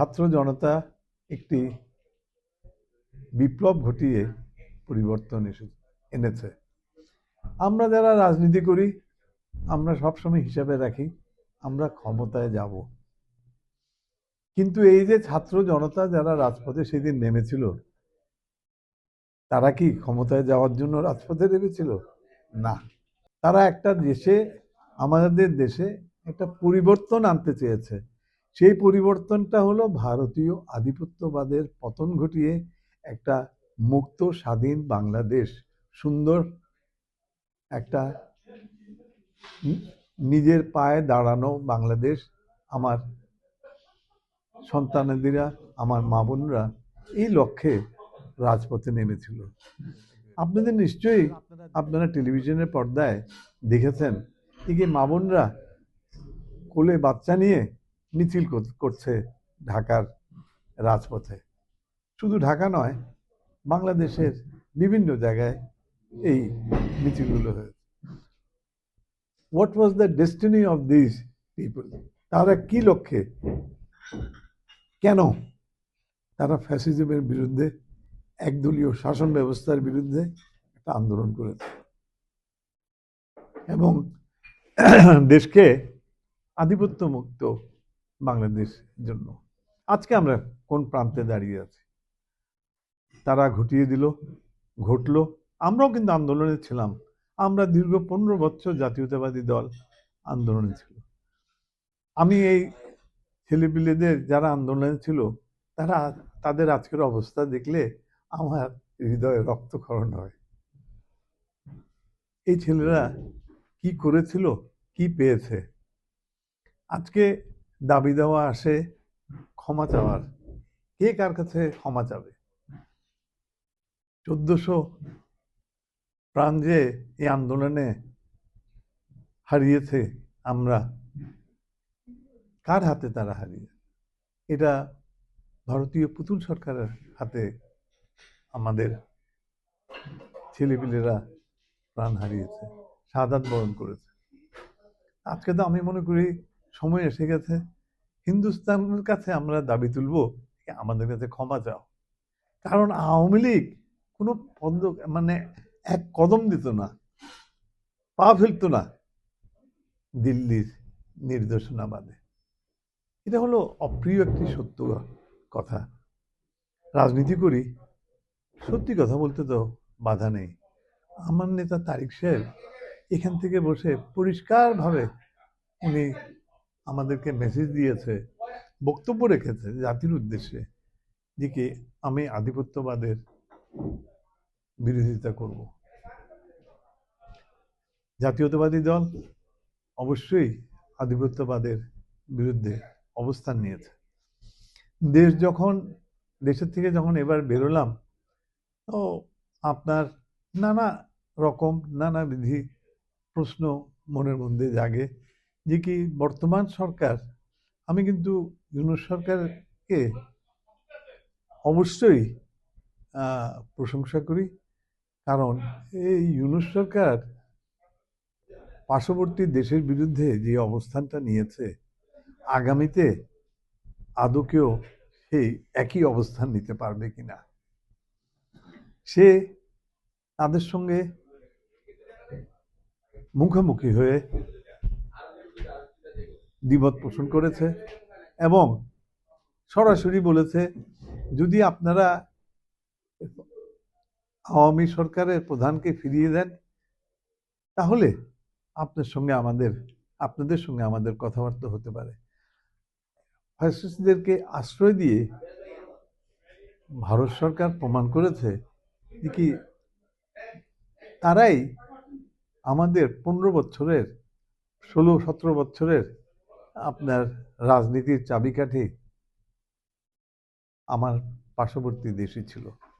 ছাত্র জনতা একটি বিপ্লব ঘটিয়ে পরিবর্তন এসে এনেছে। আমরা যারা রাজনীতি করি, আমরা সবসময় হিসাবে রাখি, আমরা ক্ষমতায় যাব। কিন্তু এই যে ছাত্র জনতা যারা রাজপথে সেদিন নেমেছিল, তারা কি ক্ষমতায় যাওয়ার জন্য রাজপথে নেমেছিল? না। তারা একটা দেশে, আমাদের দেশে একটা পরিবর্তন আনতে চেয়েছে। সেই পরিবর্তনটা হলো ভারতীয় আধিপত্যবাদের পতন ঘটিয়ে একটা মুক্ত, স্বাধীন বাংলাদেশ। সুন্দর একটা নিজের পায়ে দাঁড়ানো বাংলাদেশ। আমার সন্তানাদিরা, আমার মা বোনরা এই লক্ষ্যে রাজপথে নেমেছিল। আপনাদের নিশ্চয়ই আপনারা টেলিভিশনের পর্দায় দেখেছেন। এই যে মা বোনরা কোলে বাচ্চা নিয়ে মিছিল করছে ঢাকার রাজপথে। শুধু ঢাকা নয়, বাংলাদেশের বিভিন্ন জায়গায় এই মিছিলগুলো হয়েছে। What was the destiny of this people তারা কি লক্ষ্যে? কেন? তারা ফ্যাসিজমের বিরুদ্ধে, একদলীয় শাসন ব্যবস্থার বিরুদ্ধে একটা আন্দোলন করেছে। এবং দেশকে আধিপত্য মুক্ত বাংলাদেশ জন্য। আজকে আমরা কোন প্রান্তে দাঁড়িয়ে আছি? তারা ঘটিয়ে দিল, ঘটলো। আমরাও কিন্তু আন্দোলনে ছিলাম। আমরা দীর্ঘ পনেরো বছর জাতীয়তাবাদী দল আন্দোলনে ছিল। আমি এই ছেলেপিলেদের যারা আন্দোলনে ছিল, তারা তাদের আজকের অবস্থা দেখলে আমার হৃদয়ে রক্তক্ষরণ হয়। এই ছেলেরা কি করেছিল? কি পেয়েছে? আজকে দাবি দেওয়া আসে, ক্ষমা চাওয়ার। কে কার কাছে ক্ষমা চাবে? চোদ্দশো প্রাণ যে এই আন্দোলনে হারিয়েছে আমরা, কার হাতে তারা হারিয়ে? এটা ভারতীয় পুতুল সরকারের হাতে আমাদের ছেলেপিলেরা প্রাণ হারিয়েছে, সাদাত বরণ করেছে। আজকে তো আমি মনে করি সময় এসে গেছে। হিন্দুস্তানের কাছে আমরা দাবি তুলব আমাদের কাছে ক্ষমা চাও। কারণ আওয়ামী লীগ কোনো পদ মানে এক কদম দিত না, পা ফেলতো না দিল্লির নির্দেশনা বাদে এটা হলো অপ্রিয় একটি সত্য কথা। রাজনীতি করি, সত্যি কথা বলতে তো বাধা নেই। আমার নেতা তারিক সাহেব এখান থেকে বসে পরিষ্কারভাবে উনি আমাদেরকে মেসেজ দিয়েছে, বক্তব্য রেখেছে জাতির উদ্দেশ্যে যে কি আমি আধিপত্যবাদের বিরোধিতা করব। জাতীয়তাবাদী দল অবশ্যই আধিপত্যবাদের বিরুদ্ধে অবস্থান নিয়েছে। দেশ যখন, দেশের থেকে যখন এবার বেরোলাম, তো আপনার নানা রকম নানাবিধি প্রশ্ন মনের মধ্যে জাগে। যে কি বর্তমান সরকার, আমি কিন্তু ইউনুস সরকারকে অবশ্যই প্রশংসা করি। কারণ এই ইউনুস সরকার পার্শ্ববর্তী দেশের বিরুদ্ধে যে অবস্থানটা নিয়েছে, আগামীতে আদৌ কেউ সেই একই অবস্থান নিতে পারবে কিনা? সে তাদের সঙ্গে মুখোমুখি হয়ে দ্বিমত পোষণ করেছে এবং সরাসরি বলেছে, যদি আপনারা আওয়ামী সরকারের প্রধানকে ফিরিয়ে দেন, তাহলে আপনার সঙ্গে আমাদের, আপনাদের সঙ্গে আমাদের কথাবার্তা হতে পারে। ফ্যাসিস্টদেরকে আশ্রয় দিয়ে ভারত সরকার প্রমাণ করেছে কি তারাই আমাদের পনেরো বছরের, ষোলো সতেরো বছরের আপনার রাজনীতির চাবিকাঠি আমার পার্শ্ববর্তী দেশই ছিল।